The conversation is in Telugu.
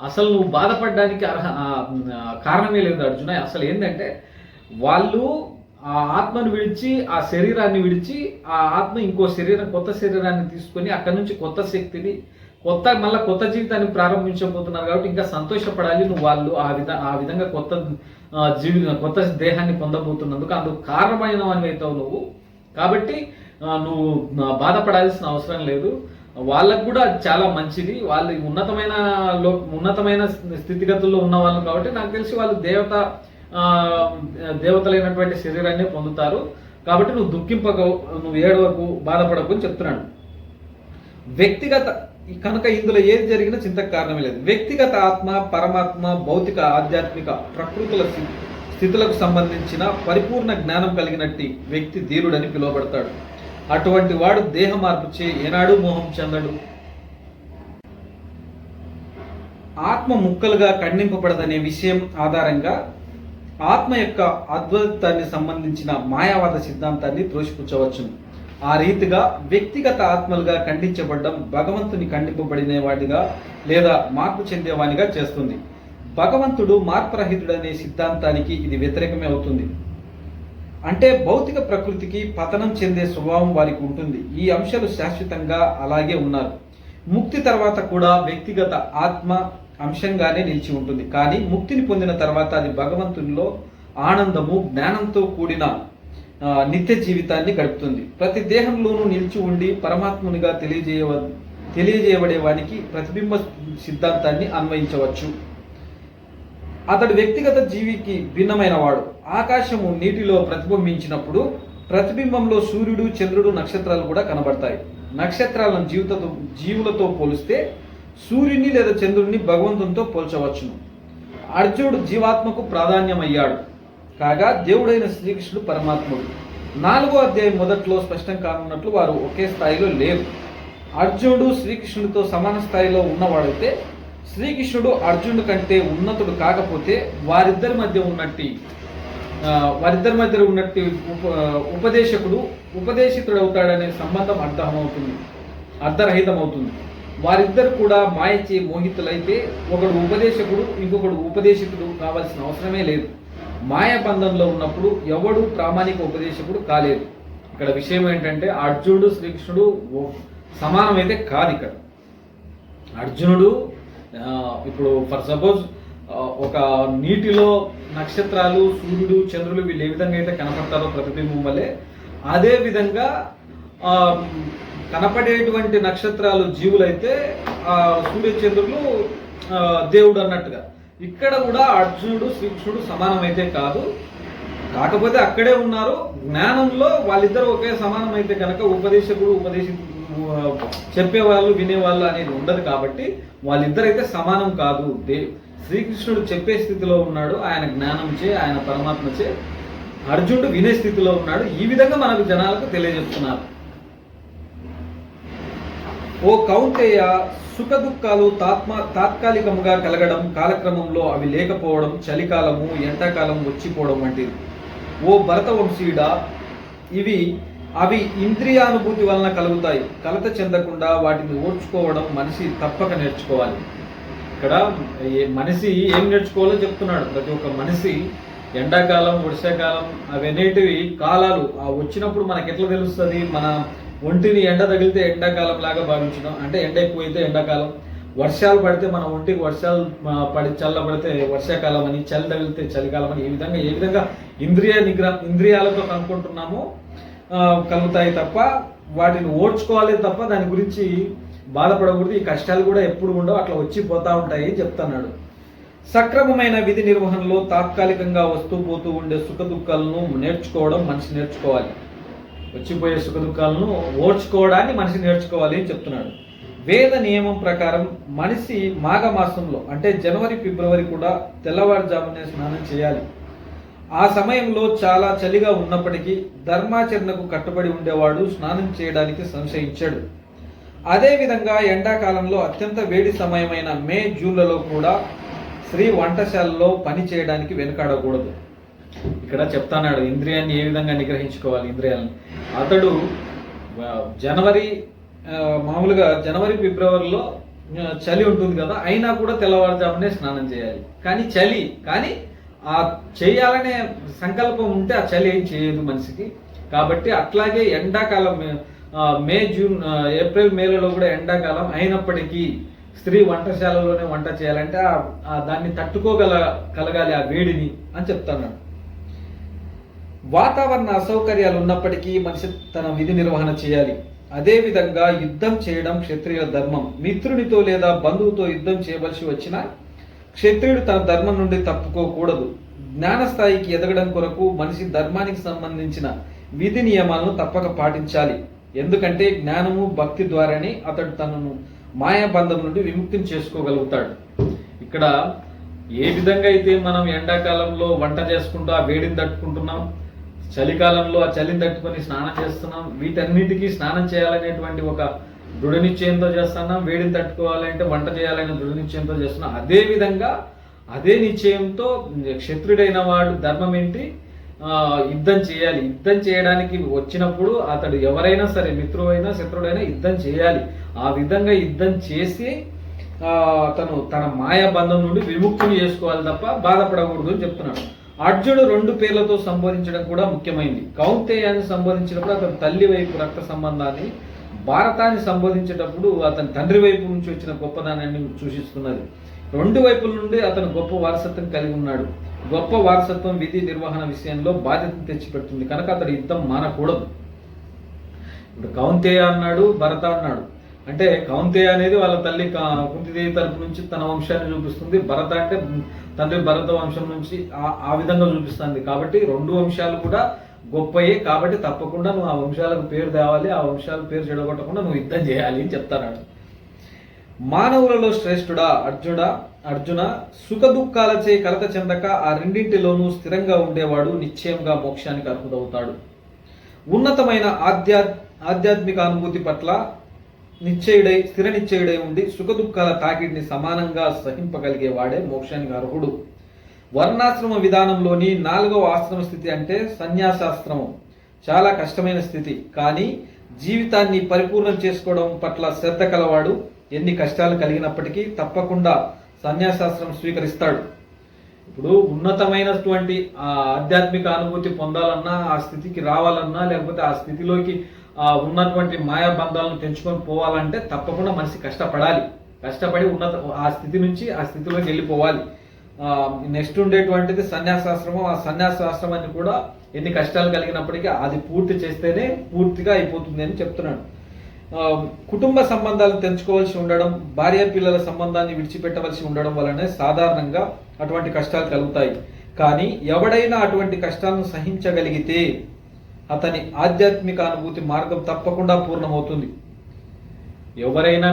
అసలు నువ్వు బాధపడడానికి అర్హ కారణమే లేదు అర్జున. అసలు ఏంటంటే వాళ్ళు ఆ ఆత్మను విడిచి ఆ శరీరాన్ని విడిచి ఆ ఆత్మ ఇంకో శరీరం కొత్త శరీరాన్ని తీసుకొని అక్కడి నుంచి కొత్త శక్తిని కొత్త మళ్ళీ కొత్త జీవితాన్ని ప్రారంభించబోతున్నారు కాబట్టి ఇంకా సంతోషపడాలి నువ్వు వాళ్ళు ఆ విధ ఆ విధంగా కొత్త ఆ, జీవి కొత్త దేహాన్ని పొందబోతున్నందుకు. అందుకు కారణమైన అవుతావు నువ్వు. కాబట్టి నువ్వు బాధపడాల్సిన అవసరం లేదు. వాళ్ళకు కూడా చాలా మంచిది. వాళ్ళు ఉన్నతమైన లో ఉన్నతమైన స్థితిగతుల్లో ఉన్న వాళ్ళు కాబట్టి నాకు తెలిసి వాళ్ళు దేవత దేవతలైనటువంటి శరీరాన్ని పొందుతారు. కాబట్టి నువ్వు దుఃఖింపక నువ్వు ఏడవకు బాధపడకు అని చెప్తున్నాడు. వ్యక్తిగత కనుక ఇందులో ఏది జరిగినా చింతకు కారణమే లేదు. వ్యక్తిగత ఆత్మ పరమాత్మ భౌతిక ఆధ్యాత్మిక ప్రకృతుల స్థితులకు సంబంధించిన పరిపూర్ణ జ్ఞానం కలిగినట్టి వ్యక్తి ధీరుడని పిలువబడతాడు. అటువంటి వాడు దేహ మార్పు చే ఏనాడు మోహం చెందడు. ఆత్మ ముక్కలుగా ఖండింపబడదనే విషయం ఆధారంగా ఆత్మ యొక్క అద్వైతాన్ని సంబంధించిన మాయావాద సిద్ధాంతాన్ని త్రోసిపుచ్చవచ్చును. ఆ రీతిగా వ్యక్తిగత ఆత్మలుగా ఖండించబడడం భగవంతుని ఖండింపబడిన వాడిగా లేదా మార్పు చెందేవానిగా చేస్తుంది. భగవంతుడు మార్పరహితుడనే సిద్ధాంతానికి ఇది వ్యతిరేకమే అవుతుంది. అంటే భౌతిక ప్రకృతికి పతనం చెందే స్వభావం వారికి ఉంటుంది. ఈ అంశాలు శాశ్వతంగా అలాగే ఉన్నారు. ముక్తి తర్వాత కూడా వ్యక్తిగత ఆత్మ అంశంగానే నిలిచి ఉంటుంది. కానీ ముక్తిని పొందిన తర్వాత అది భగవంతునిలో ఆనందము జ్ఞానంతో కూడిన నిత్య జీవితాన్ని గడుపుతుంది. ప్రతి దేహంలోనూ నిలిచి ఉండి పరమాత్మునిగా తెలియజేయవ తెలియజేయబడే వానికి ప్రతిబింబ సిద్ధాంతాన్ని అన్వయించవచ్చు. అతడు వ్యక్తిగత జీవికి భిన్నమైన వాడు ఆకాశము నీటిలో ప్రతిబింబించినప్పుడు ప్రతిబింబంలో సూర్యుడు చంద్రుడు నక్షత్రాలు కూడా కనబడతాయి. నక్షత్రాలను జీవితతో జీవులతో పోలిస్తే సూర్యుని లేదా చంద్రుడిని భగవంతునితో పోల్చవచ్చును. అర్జునుడు జీవాత్మకు ప్రాధాన్యమయ్యాడు. కాగా దేవుడైన శ్రీకృష్ణుడు పరమాత్ముడు. నాలుగో అధ్యాయం మొదట్లో స్పష్టం కానున్నట్లు వారు ఒకే స్థాయిలో లేరు. అర్జునుడు శ్రీకృష్ణుడితో సమాన స్థాయిలో ఉన్నవాడైతే శ్రీకృష్ణుడు అర్జునుడు కంటే ఉన్నతుడు కాకపోతే వారిద్దరి మధ్య ఉన్నట్టి వారిద్దరి మధ్య ఉన్నట్టు ఉప ఉపదేశకుడు ఉపదేశితుడు అవుతాడనే సంబంధం అర్థమవుతుంది అర్ధరహితమవుతుంది వారిద్దరు కూడా మాయచే మోహితులైతే ఒకడు ఉపదేశకుడు ఇంకొకడు ఉపదేశితుడు కావాల్సిన అవసరమే లేదు. మాయ బంధంలో ఉన్నప్పుడు ఎవడు ప్రామాణిక ఉపదేశకుడు కాలేదు. ఇక్కడ విషయం ఏంటంటే అర్జునుడు శ్రీకృష్ణుడు ఓ- సమానమైతే కాదు ఇక్కడ. అర్జునుడు ఇప్పుడు ఫర్ సపోజ్ ఒక నీటిలో నక్షత్రాలు సూర్యుడు చంద్రులు వీళ్ళు ఏ విధంగా అయితే కనపడతారో ప్రతిబింబం వల్లే అదే విధంగా కనపడేటువంటి నక్షత్రాలు జీవులైతే సూర్య చంద్రులు దేవుడు అన్నట్టుగా. ఇక్కడ కూడా అర్జునుడు శ్రీకృష్ణుడు సమానమైతే కాదు. కాకపోతే అక్కడే ఉన్నారు. జ్ఞానంలో వాళ్ళిద్దరు ఒకే సమానమైతే కనుక ఉపదేశకుడు ఉపదేశి చెప్పేవాళ్ళు వినేవాళ్ళు అనేది ఉండదు కాబట్టి వాళ్ళిద్దరైతే సమానం కాదు. దే శ్రీకృష్ణుడు చెప్పే స్థితిలో ఉన్నాడు ఆయన జ్ఞానంచే ఆయన పరమాత్మచే. అర్జునుడు వినే స్థితిలో ఉన్నాడు. ఈ విధంగా మనకు జనాలకు తెలియజేస్తున్నారు. ఓ కౌంటేయ సుఖ దుఃఖాలు తాత్మా తాత్కాలికముగా కలగడం కాలక్రమంలో అవి లేకపోవడం చలికాలము ఎండాకాలం వచ్చిపోవడం వంటిది. ఓ భరత వంశీయుడా ఇవి అవి ఇంద్రియానుభూతి వలన కలుగుతాయి. కలత చెందకుండా వాటిని ఓర్చుకోవడం మనిషి తప్పక నేర్చుకోవాలి. ఇక్కడ మనిషి ఏం నేర్చుకోవాలో చెప్తున్నాడు. ప్రతి ఒక్క మనిషి ఎండాకాలం వర్షాకాలం అవనేటివి కాలాలు. ఆ వచ్చినప్పుడు మనకి ఎట్లా తెలుస్తుంది? మన ఒంటిని ఎండ తగిలితే ఎండాకాలం లాగా భావించడం. అంటే ఎండ ఎక్కువైతే ఎండాకాలం. వర్షాలు పడితే మన ఒంటికి వర్షాలు పడి చల్ల పడితే వర్షాకాలం అని చలి తగిలితే చలికాలం అని ఈ విధంగా ఏ విధంగా ఇంద్రియ నిగ్రహం ఇంద్రియాలతో కనుక్కుంటున్నామో కలుగుతాయి తప్ప వాటిని ఓడ్చుకోవాలి తప్ప దాని గురించి బాధపడకూడదు. ఈ కష్టాలు కూడా ఎప్పుడు ఉండవు అట్లా వచ్చి పోతా ఉంటాయి అని చెప్తున్నాడు. సక్రమమైన విధి నిర్వహణలో తాత్కాలికంగా వస్తూ పోతూ ఉండే సుఖ దుఃఖాలను నేర్చుకోవడం మనిషి నేర్చుకోవాలి. వచ్చిపోయే సుఖ దుఃఖాలను ఓడ్చుకోవడాన్ని మనిషి నేర్చుకోవాలి అని చెప్తున్నాడు. వేద నియమం ప్రకారం మనిషి మాఘమాసంలో అంటే జనవరి ఫిబ్రవరి కూడా తెల్లవారుజామునే స్నానం చేయాలి. ఆ సమయంలో చాలా చలిగా ఉన్నప్పటికీ ధర్మాచరణకు కట్టుబడి ఉండేవాడు స్నానం చేయడానికి సంశయించాడు. అదేవిధంగా ఎండాకాలంలో అత్యంత వేడి సమయమైన మే జూన్లలో కూడా స్త్రీ వంటశాలలో పని చేయడానికి వెనుకాడకూడదు. ఇక్కడ చెప్తాన్నాడు ఇంద్రియాన్ని ఏ విధంగా నిగ్రహించుకోవాలి ఇంద్రియాలను? అతడు జనవరి మామూలుగా జనవరి ఫిబ్రవరిలో చలి ఉంటుంది కదా అయినా కూడా తెల్లవారుజామునే స్నానం చేయాలి. కానీ చలి కానీ ఆ చేయాలనే సంకల్పం ఉంటే ఆ చలి ఏం చేయదు మనిషికి. కాబట్టి అట్లాగే ఎండాకాలం మే జూన్ ఏప్రిల్ మేలలో కూడా ఎండాకాలం అయినప్పటికీ స్త్రీ వంటశాలలోనే వంట చేయాలంటే ఆ- దాన్ని తట్టుకోగల కలగాలి ఆ వేడిని అని చెప్తున్నాడు వాతావరణ అసౌకర్యాలు ఉన్నప్పటికీ మనిషి తన విధి నిర్వహణ చేయాలి. అదే విధంగా యుద్ధం చేయడం క్షత్రియుల ధర్మం. మిత్రునితో లేదా బంధువుతో యుద్ధం చేయవలసి వచ్చినా క్షత్రియుడు తన ధర్మం నుండి తప్పుకోకూడదు. జ్ఞాన స్థాయికి ఎదగడం కొరకు మనిషి ధర్మానికి సంబంధించిన విధి నియమాలను తప్పక పాటించాలి. ఎందుకంటే జ్ఞానము భక్తి ద్వారానే అతడు తనను మాయాబంధం నుండి విముక్తిని చేసుకోగలుగుతాడు. ఇక్కడ ఏ విధంగా అయితే మనం ఎండాకాలంలో వంట చేసుకుంటూ ఆ వేడిని తట్టుకుంటున్నాం చలికాలంలో ఆ చలిని తట్టుకొని స్నానం చేస్తున్నాం వీటన్నిటికీ స్నానం చేయాలనేటువంటి ఒక దృఢ నిశ్చయంతో చేస్తున్నాం వేడిని తట్టుకోవాలంటే వంట చేయాలని దృఢ నిశ్చయంతో చేస్తున్నాం? అదే విధంగా అదే నిశ్చయంతో క్షత్రుడైన వాడు ధర్మం ఏంటి? యుద్ధం చేయాలి. యుద్ధం చేయడానికి వచ్చినప్పుడు అతడు ఎవరైనా సరే మిత్రుడైనా శత్రుడైనా యుద్ధం చేయాలి. ఆ విధంగా యుద్ధం చేసి తను తన మాయా బంధం నుండి విముక్తిని చేసుకోవాలి తప్ప బాధపడకూడదు అని చెప్తున్నాడు. అర్జునుడు రెండు పేర్లతో సంబోధించడం కూడా ముఖ్యమైనది కౌంతేయాన్ని సంబోధించినప్పుడు అతని తల్లి వైపు రక్త సంబంధాన్ని భారతాన్ని సంబోధించేటప్పుడు అతని తండ్రి వైపు నుంచి వచ్చిన గొప్పదానాన్ని సూచిస్తున్నది. రెండు వైపుల నుండి అతను గొప్ప వారసత్వం కలిగి ఉన్నాడు. గొప్ప వారసత్వం విధి నిర్వహణ విషయంలో బాధ్యత తెచ్చిపెట్టింది కనుక అతడు యుద్ధం మానకూడదు. ఇప్పుడు కౌంతేయ అన్నాడు భరత అన్నాడు. అంటే కౌంతేయ అనేది వాళ్ళ తల్లి కా- కుంతిదేవి తరపు నుంచి తన వంశాన్ని చూపిస్తుంది. భరత అంటే తండ్రి భరత వంశం నుంచి ఆ- ఆ విధంగా చూపిస్తుంది. కాబట్టి రెండు వంశాలు కూడా గొప్పయే కాబట్టి తప్పకుండా నువ్వు ఆ వంశాలకు పేరు తేవాలి ఆ వంశాల పేరు చెడగొట్టకుండా నువ్వు యుద్ధం చేయాలి అని చెప్తాడు మానవులలో శ్రేష్ఠుడా అర్జున అర్జున సుఖ దుఃఖాలచే కలత చెందక ఆ రెండింటిలోనూ స్థిరంగా ఉండేవాడు నిశ్చయంగా మోక్షానికి అర్హుడవుతాడు. ఉన్నతమైన ఆధ్యా ఆధ్యాత్మిక అనుభూతి పట్ల నిశ్చయుడై స్థిర నిశ్చయుడై ఉండి సుఖ దుఃఖాల తాకిడిని సమానంగా సహింపగలిగేవాడే మోక్షానికి అర్హుడు. వర్ణాశ్రమ విధానంలోని నాలుగవ ఆశ్రమ స్థితి అంటే సన్యాసాశ్రమం. చాలా కష్టమైన స్థితి కానీ జీవితాన్ని పరిపూర్ణం చేసుకోవడం పట్ల శ్రద్ధ కలవాడు ఎన్ని కష్టాలు కలిగినప్పటికీ తప్పకుండా సన్యాసాశ్రమం స్వీకరిస్తాడు. ఇప్పుడు ఉన్నతమైనటువంటి ఆధ్యాత్మిక అనుభూతి పొందాలన్నా ఆ స్థితికి రావాలన్నా లేకపోతే ఆ స్థితిలోకి ఆ ఉన్నటువంటి మాయాబంధాలను తెంచుకొని పోవాలంటే తప్పకుండా మనిషి కష్టపడాలి. కష్టపడి ఉన్నత ఆ స్థితి నుంచి ఆ స్థితిలోకి వెళ్ళిపోవాలి. నెక్స్ట్ ఉండేటువంటిది సన్యాసాశ్రమం. ఆ సన్యాసాశ్రమాన్ని కూడా ఎన్ని కష్టాలు కలిగినప్పటికీ అది పూర్తి చేస్తేనే పూర్తిగా అయిపోతుంది అని చెప్తున్నాడు. కుటుంబ సంబంధాలు తెంచుకోవాల్సి ఉండడం భార్య పిల్లల సంబంధాన్ని విడిచిపెట్టవలసి ఉండడం వలనే సాధారణంగా అటువంటి కష్టాలు కలుగుతాయి. కానీ ఎవడైనా అటువంటి కష్టాలను సహించగలిగితే అతని ఆధ్యాత్మిక అనుభూతి మార్గం తప్పకుండా పూర్ణమవుతుంది. ఎవరైనా